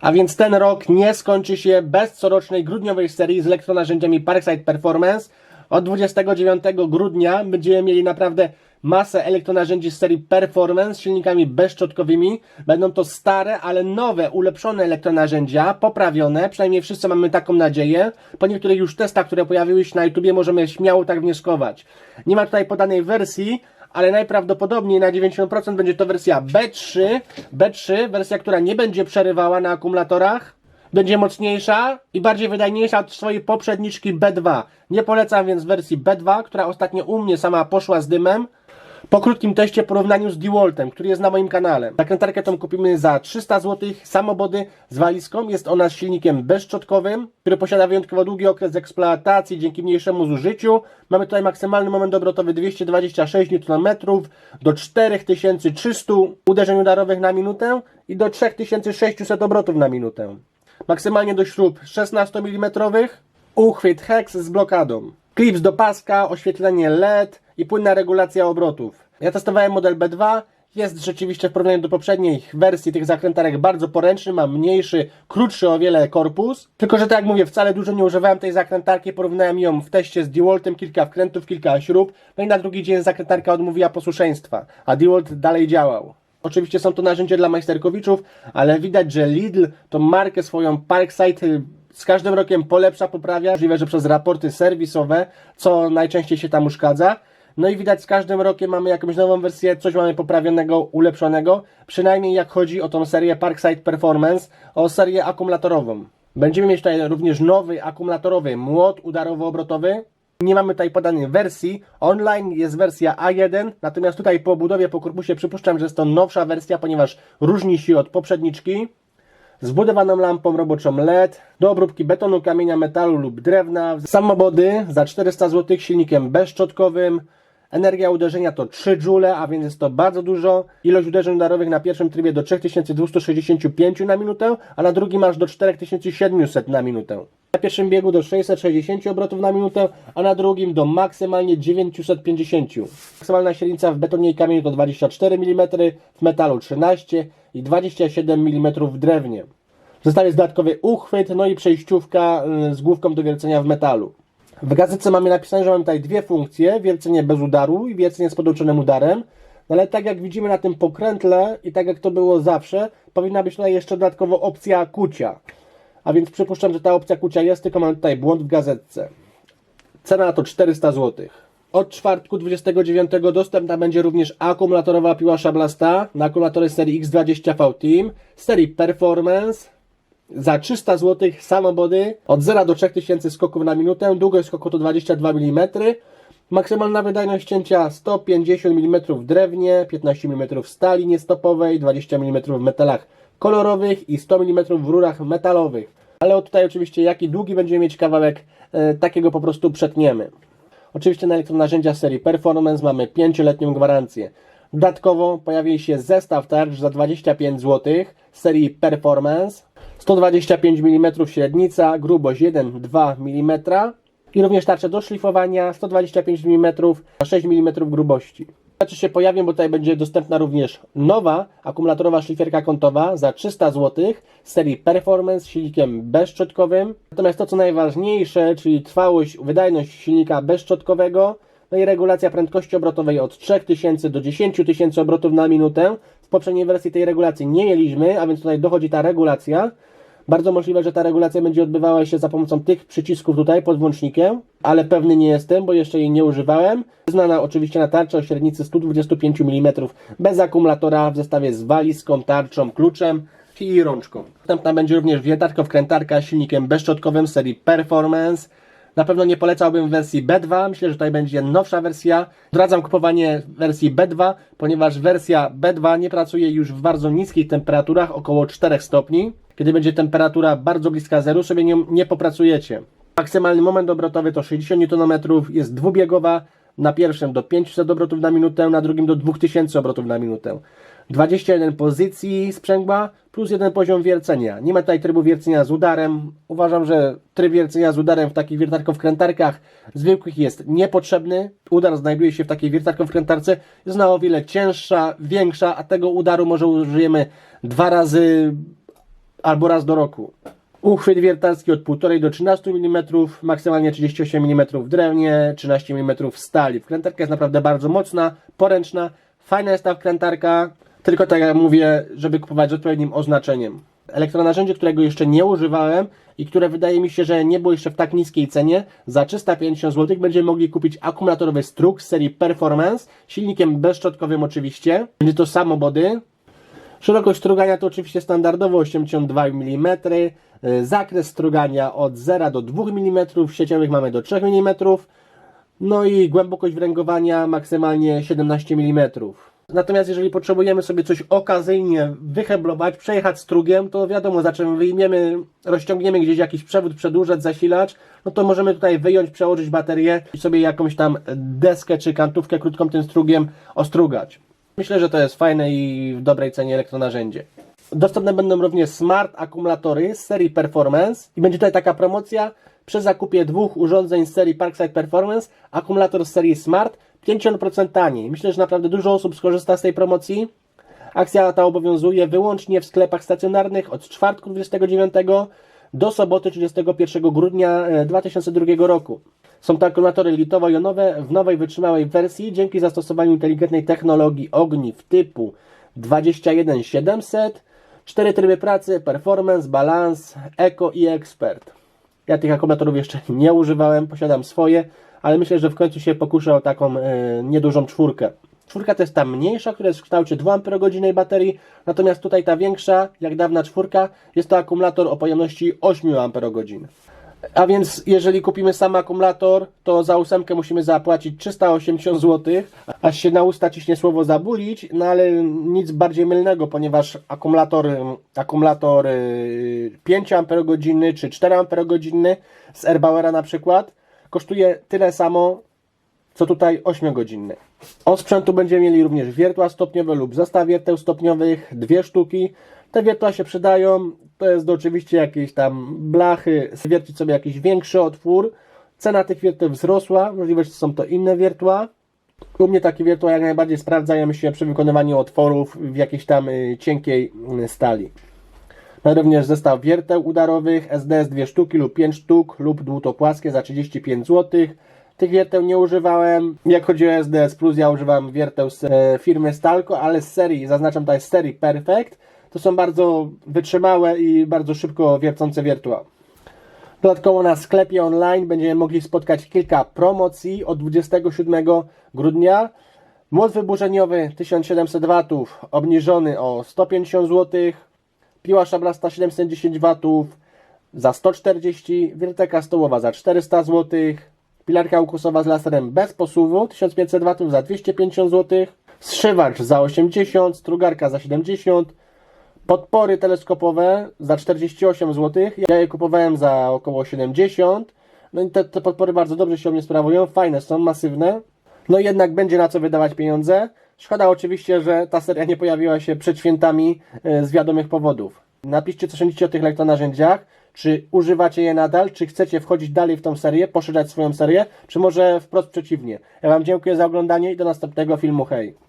A więc ten rok nie skończy się bez corocznej grudniowej serii z elektronarzędziami Parkside Performance. Od 29 grudnia będziemy mieli naprawdę masę elektronarzędzi z serii Performance z silnikami bezszczotkowymi. Będą to stare, ale nowe, ulepszone elektronarzędzia, poprawione, przynajmniej wszyscy mamy taką nadzieję. Po niektórych już testach, które pojawiły się na YouTubie, możemy śmiało tak wnioskować. Nie ma tutaj podanej wersji, ale najprawdopodobniej na 90% będzie to wersja B3. B3, wersja, która nie będzie przerywała na akumulatorach. Będzie mocniejsza i bardziej wydajniejsza od swojej poprzedniczki B2. Nie polecam więc wersji B2, która ostatnio u mnie sama poszła z dymem. Po krótkim teście porównaniu z DeWaltem, który jest na moim kanale. Zakrętarkę tą kupimy za 300 zł, samobody z walizką. Jest ona z silnikiem bezszczotkowym, który posiada wyjątkowo długi okres eksploatacji dzięki mniejszemu zużyciu. Mamy tutaj maksymalny moment obrotowy 226 Nm do 4300 uderzeń udarowych na minutę i do 3600 obrotów na minutę. Maksymalnie do śrub 16 mm, uchwyt hex z blokadą. Klips do paska, oświetlenie LED i płynna regulacja obrotów. Ja testowałem model B2. Jest rzeczywiście w porównaniu do poprzednich wersji tych zakrętarek bardzo poręczny, ma mniejszy, krótszy o wiele korpus. Tylko, że tak jak mówię, wcale dużo nie używałem tej zakrętarki, porównałem ją w teście z DeWaltem, kilka wkrętów, kilka śrub. No i na drugi dzień zakrętarka odmówiła posłuszeństwa, a DeWalt dalej działał. Oczywiście są to narzędzia dla majsterkowiczów, ale widać, że Lidl tą markę swoją Parkside z każdym rokiem polepsza, poprawia. Możliwe, że przez raporty serwisowe, co najczęściej się tam uszkadza. No i widać z każdym rokiem mamy jakąś nową wersję, coś mamy poprawionego, ulepszonego. Przynajmniej jak chodzi o tą serię Parkside Performance, o serię akumulatorową. Będziemy mieć tutaj również nowy akumulatorowy młot udarowo-obrotowy. Nie mamy tutaj podanej wersji. Online jest wersja A1, natomiast tutaj po budowie, po korpusie przypuszczam, że jest to nowsza wersja, ponieważ różni się od poprzedniczki. Z wbudowaną lampą roboczą LED, do obróbki betonu, kamienia, metalu lub drewna. Samobody za 400 zł, silnikiem bezszczotkowym. Energia uderzenia to 3 joule, a więc jest to bardzo dużo. Ilość uderzeń udarowych na pierwszym trybie do 3265 na minutę, a na drugim aż do 4700 na minutę. Na pierwszym biegu do 660 obrotów na minutę, a na drugim do maksymalnie 950. Maksymalna średnica w betonie i kamieniu to 24 mm, w metalu 13 i 27 mm w drewnie. W zestawie jest dodatkowy uchwyt, no i przejściówka y, z główką do wiercenia w metalu. W gazetce mamy napisane, że mamy tutaj dwie funkcje, wiercenie bez udaru i wiercenie z podłączonym udarem. No ale tak jak widzimy na tym pokrętle i tak jak to było zawsze, powinna być tutaj jeszcze dodatkowo opcja kucia. A więc przypuszczam, że ta opcja kucia jest, tylko mamy tutaj błąd w gazetce. Cena to 400 zł. Od czwartku 29 dostępna będzie również akumulatorowa piła szablasta na akumulatory serii X20V Team, serii Performance, za 300 zł samobody od 0 do 3000 skoków na minutę, długość skoku to 22 mm, maksymalna wydajność cięcia 150 mm w drewnie, 15 mm w stali niestopowej, 20 mm w metalach kolorowych i 100 mm w rurach metalowych. Ale tutaj oczywiście jaki długi będziemy mieć kawałek, e, takiego po prostu przetniemy. Oczywiście na elektronarzędzia serii Performance mamy 5-letnią gwarancję. Dodatkowo pojawi się zestaw tarcz za 25 zł serii Performance. 125 mm średnica, grubość 1-2 mm i również tarcze do szlifowania 125 mm, 6 mm grubości. Rzeczy się pojawią, bo tutaj będzie dostępna również nowa akumulatorowa szlifierka kątowa za 300 zł z serii Performance z silnikiem bezszczotkowym. Natomiast to co najważniejsze, czyli trwałość, wydajność silnika bezszczotkowego, no i regulacja prędkości obrotowej od 3000 do 10 tysięcy obrotów na minutę. W poprzedniej wersji tej regulacji nie mieliśmy, a więc tutaj dochodzi ta regulacja. Bardzo możliwe, że ta regulacja będzie odbywała się za pomocą tych przycisków tutaj pod włącznikiem, ale pewny nie jestem, bo jeszcze jej nie używałem. Znana oczywiście na tarczy o średnicy 125 mm bez akumulatora w zestawie z walizką, tarczą, kluczem i rączką. Następna będzie również wiertarko-wkrętarka z silnikiem bezszczotkowym serii Performance. Na pewno nie polecałbym wersji B2. Myślę, że tutaj będzie nowsza wersja. Odradzam kupowanie wersji B2, ponieważ wersja B2 nie pracuje już w bardzo niskich temperaturach, około 4 stopni. Kiedy będzie temperatura bardzo bliska zeru, sobie nią nie popracujecie. Maksymalny moment obrotowy to 60 Nm, jest dwubiegowa, na pierwszym do 500 obrotów na minutę, na drugim do 2000 obrotów na minutę. 21 pozycji sprzęgła plus jeden poziom wiercenia. Nie ma tutaj trybu wiercenia z udarem. Uważam, że tryb wiercenia z udarem w takich wiertarko-wkrętarkach zwykłych jest niepotrzebny. Udar znajduje się w takiej wiertarko-wkrętarce. Jest ona o wiele cięższa, większa, a tego udaru może użyjemy dwa razy albo raz do roku. Uchwyt wiertarski od 1,5 do 13 mm, maksymalnie 38 mm w drewnie, 13 mm w stali. Wkrętarka jest naprawdę bardzo mocna, poręczna, fajna jest ta wkrętarka, tylko tak jak mówię, żeby kupować z odpowiednim oznaczeniem. Elektronarzędzie, którego jeszcze nie używałem i które wydaje mi się, że nie było jeszcze w tak niskiej cenie, za 350 zł będziemy mogli kupić akumulatorowy struk z serii Performance, silnikiem bezszczotkowym oczywiście. Będzie to samobody, Szerokość strugania to oczywiście standardowo 82 mm, zakres strugania od 0 do 2 mm, sieciowych mamy do 3 mm, no i głębokość wręgowania maksymalnie 17 mm. Natomiast jeżeli potrzebujemy sobie coś okazyjnie wyheblować, przejechać strugiem, to wiadomo, za czym wyjmiemy, rozciągniemy gdzieś jakiś przewód, przedłużać, zasilacz, no to możemy tutaj wyjąć, przełożyć baterię i sobie jakąś tam deskę czy kantówkę krótką tym strugiem ostrugać. Myślę, że to jest fajne i w dobrej cenie elektronarzędzie. Dostępne będą również smart akumulatory z serii Performance i będzie tutaj taka promocja przy zakupie dwóch urządzeń z serii Parkside Performance, akumulator z serii Smart 50% taniej. Myślę, że naprawdę dużo osób skorzysta z tej promocji. Akcja ta obowiązuje wyłącznie w sklepach stacjonarnych od czwartku 29 do soboty 31 grudnia e, 2002 roku. Są to akumulatory litowo-jonowe w nowej wytrzymałej wersji dzięki zastosowaniu inteligentnej technologii ogniw typu 21700, 4 tryby pracy, performance, balance, eco i expert. Ja tych akumulatorów jeszcze nie używałem, posiadam swoje, ale myślę, że w końcu się pokuszę o taką e, niedużą czwórkę. Czwórka to jest ta mniejsza, która jest w kształcie 2 Ah baterii, natomiast tutaj ta większa, jak dawna czwórka, jest to akumulator o pojemności 8 Ah. A więc jeżeli kupimy sam akumulator, to za ósemkę musimy zapłacić 380 zł, aż się na usta ciśnie słowo zabulić, no ale nic bardziej mylnego, ponieważ akumulator, akumulator y, 5 Ah czy 4 Ah z Airbauera na przykład kosztuje tyle samo, co tutaj 8-godzinny. Od sprzętu będziemy mieli również wiertła stopniowe lub zestaw wierteł stopniowych, dwie sztuki. Te wiertła się przydają, to jest do oczywiście jakieś tam blachy, zwiercić sobie jakiś większy otwór. Cena tych wierteł wzrosła, możliwe, że są to inne wiertła. U mnie takie wiertła jak najbardziej sprawdzają się przy wykonywaniu otworów w jakiejś tam y, cienkiej y, stali. Mam również zestaw wierteł udarowych SDS 2 sztuki lub 5 sztuk lub dłutopłaskie za 35 zł. Tych wierteł nie używałem. Jak chodzi o SDS Plus, ja używam wierteł z e, firmy Stalco, ale z serii, zaznaczam tutaj z serii Perfect. To są bardzo wytrzymałe i bardzo szybko wiercące wiertła. Dodatkowo na sklepie online będziemy mogli spotkać kilka promocji od 27 grudnia. Młot wyburzeniowy 1700 W obniżony o 150 zł. Piła szablasta 710 W za 140, wierteka stołowa za 400 zł, pilarka ukusowa z laserem bez posuwu 1500 W za 250 zł, zszywacz za 80, strugarka za 70, podpory teleskopowe za 48 zł. Ja je kupowałem za około 70. No i te, te podpory bardzo dobrze się o mnie sprawują, fajne są, masywne. No jednak będzie na co wydawać pieniądze. Szkoda oczywiście, że ta seria nie pojawiła się przed świętami e, z wiadomych powodów. Napiszcie, co sądzicie o tych elektronarzędziach. Czy używacie je nadal? Czy chcecie wchodzić dalej w tą serię, poszerzać swoją serię? Czy może wprost przeciwnie? Ja Wam dziękuję za oglądanie i do następnego filmu. Hej!